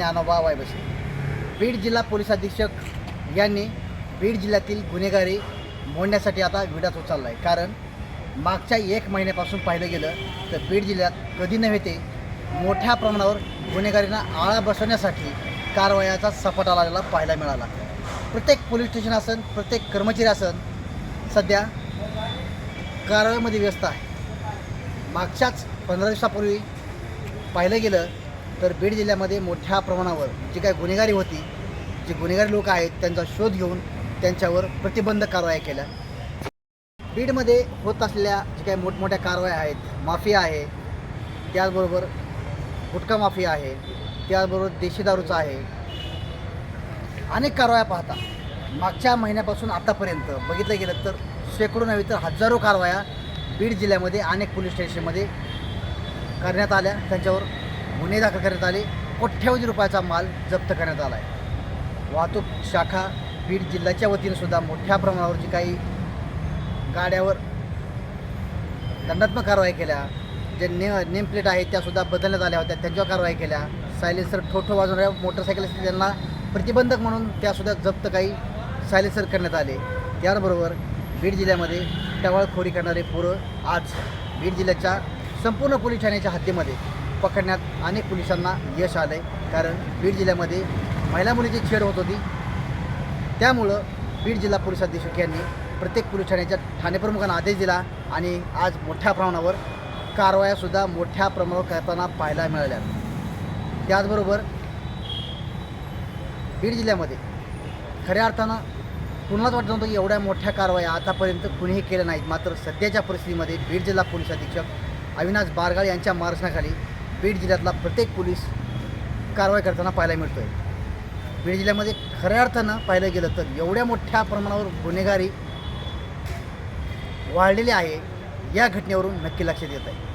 ज्ञानोबा वायबसे. बीड जिल्हा पोलीस अधीक्षक यांनी बीड जिल्ह्यातील गुन्हेगारी मोडण्यासाठी आता विडाच उचलला आहे कारण मागच्या एक महिन्यापासून पाहिलं गेलं तर बीड जिल्ह्यात कधी नव्हे ते मोठ्या प्रमाणावर गुन्हेगारींना आळा बसवण्यासाठी कारवायाचा सपाटा लागलेला पाहायला मिळाला. प्रत्येक पोलीस स्टेशन असन प्रत्येक कर्मचारी असन सध्या कारवाईमध्ये व्यस्त आहे. मागच्याच पंधरा दिवसापूर्वी पाहिलं गेलं तर बीड जिल्ह्यामध्ये मोठ्या प्रमाणावर जी काही गुन्हेगारी होती जे गुन्हेगारी लोक आहेत त्यांचा शोध घेऊन त्यांच्यावर प्रतिबंध कारवाया केल्या बीडमध्ये होत असलेल्या जे काही मोठमोठ्या कारवाया आहेत माफिया आहे त्याचबरोबर गुटखा माफिया आहे त्याचबरोबर देशी दारूचा आहे अनेक कारवाया पाहता. मागच्या महिन्यापासून आतापर्यंत बघितलं गेलं तर शेकडो नव्हे तर हजारो कारवाया बीड जिल्ह्यामध्ये अनेक पोलीस स्टेशनमध्ये करण्यात आल्या. त्यांच्यावर गुन्हे दाखल करण्यात आले. कोट्यावधी रुपयाचा माल जप्त करण्यात आला आहे वाहतूक शाखा बीड जिल्ह्याच्या वतीनं सुद्धा मोठ्या प्रमाणावर जी काही गाड्यावर दंडात्मक कारवाई केल्या. जे ने नेम प्लेट आहेत त्यासुद्धा बदलण्यात आल्या होत्या. त्यांच्यावर कारवाई केल्या. सायलेन्सर ठोठो वाजवणाऱ्या मोटरसायकल असतील त्यांना प्रतिबंधक म्हणून त्यासुद्धा जप्त काही सायलेन्सर करण्यात आले. त्याचबरोबर बीड जिल्ह्यामध्ये टवाळखोरी करणारे पोरं आज बीड जिल्ह्याच्या संपूर्ण पोलीस ठाण्याच्या हद्दीमध्ये पकडण्यात अनेक पोलिसांना यश आलं आहे कारण बीड जिल्ह्यामध्ये महिला मुलीची छेड होत होती. त्यामुळं बीड जिल्हा पोलीस अधीक्षक यांनी प्रत्येक पोलीस ठाण्याच्या ठाणेप्रमुखांना आदेश दिला आणि आज मोठ्या प्रमाणावर कारवायासुद्धा मोठ्या प्रमाणावर करताना पाहायला मिळाल्या त्याचबरोबर बीड जिल्ह्यामध्ये खऱ्या अर्थानं कुणालाच वाटत नव्हतं की एवढ्या मोठ्या कारवाया आतापर्यंत कुणीही केल्या नाहीत. मात्र सध्याच्या परिस्थितीमध्ये बीड जिल्हा पोलीस अधीक्षक अविनाश बारगाळ यांच्या मार्गदर्शनाखाली बीड जिल्ह्यातला प्रत्येक पोलीस कारवाई करताना पाहायला मिळतो आहे बीड जिल्ह्यामध्ये खऱ्या अर्थानं पाहिलं गेलं तर एवढ्या मोठ्या प्रमाणावर गुन्हेगारी वाढलेली आहे या घटनेवरून नक्की लक्षात येत आहे.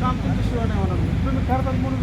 काम तुमच्याशिवाय नाही होणार. तुम्ही करतात म्हणून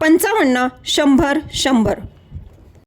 पंचावन्न शंभर शंभर